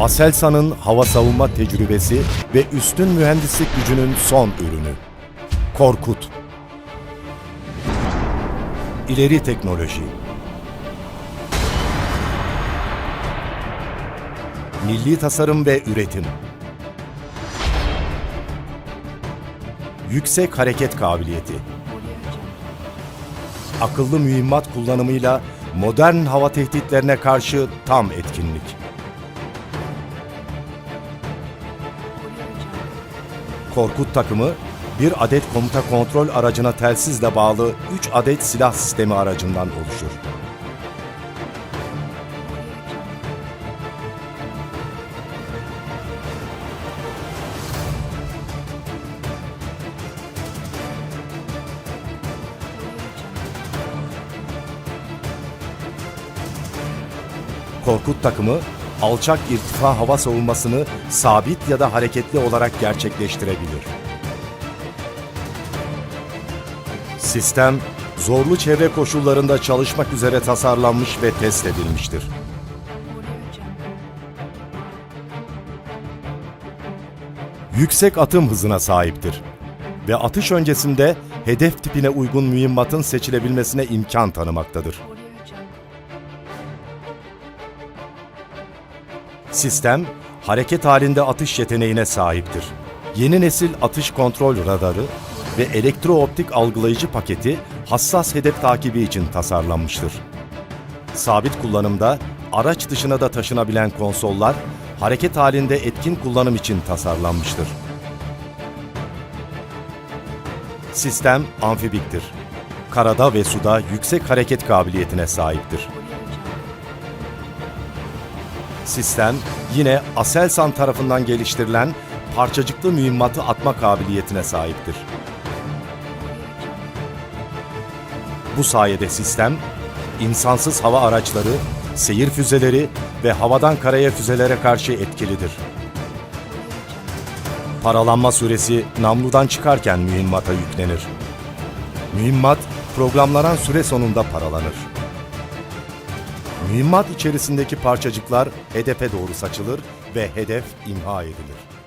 Aselsan'ın hava savunma tecrübesi ve üstün mühendislik gücünün son ürünü. Korkut. İleri teknoloji. Milli tasarım ve üretim. Yüksek hareket kabiliyeti. Akıllı mühimmat kullanımıyla modern hava tehditlerine karşı tam etkinlik. Korkut takımı bir adet komuta kontrol aracına telsizle bağlı 3 adet silah sistemi aracından oluşur. Korkut takımı alçak irtifa hava savunmasını sabit ya da hareketli olarak gerçekleştirebilir. Sistem zorlu çevre koşullarında çalışmak üzere tasarlanmış ve test edilmiştir. Yüksek atım hızına sahiptir ve atış öncesinde hedef tipine uygun mühimmatın seçilebilmesine imkan tanımaktadır. Sistem, hareket halinde atış yeteneğine sahiptir. Yeni nesil atış kontrol radarı ve elektrooptik algılayıcı paketi hassas hedef takibi için tasarlanmıştır. Sabit kullanımda araç dışına da taşınabilen konsollar, hareket halinde etkin kullanım için tasarlanmıştır. Sistem amfibiktir. Karada ve suda yüksek hareket kabiliyetine sahiptir. Sistem yine Aselsan tarafından geliştirilen parçacıklı mühimmatı atma kabiliyetine sahiptir. Bu sayede sistem, insansız hava araçları, seyir füzeleri ve havadan karaya füzelere karşı etkilidir. Paralanma süresi namludan çıkarken mühimmata yüklenir. Mühimmat programlanan süre sonunda paralanır. Mühimmat içerisindeki parçacıklar hedefe doğru saçılır ve hedef imha edilir.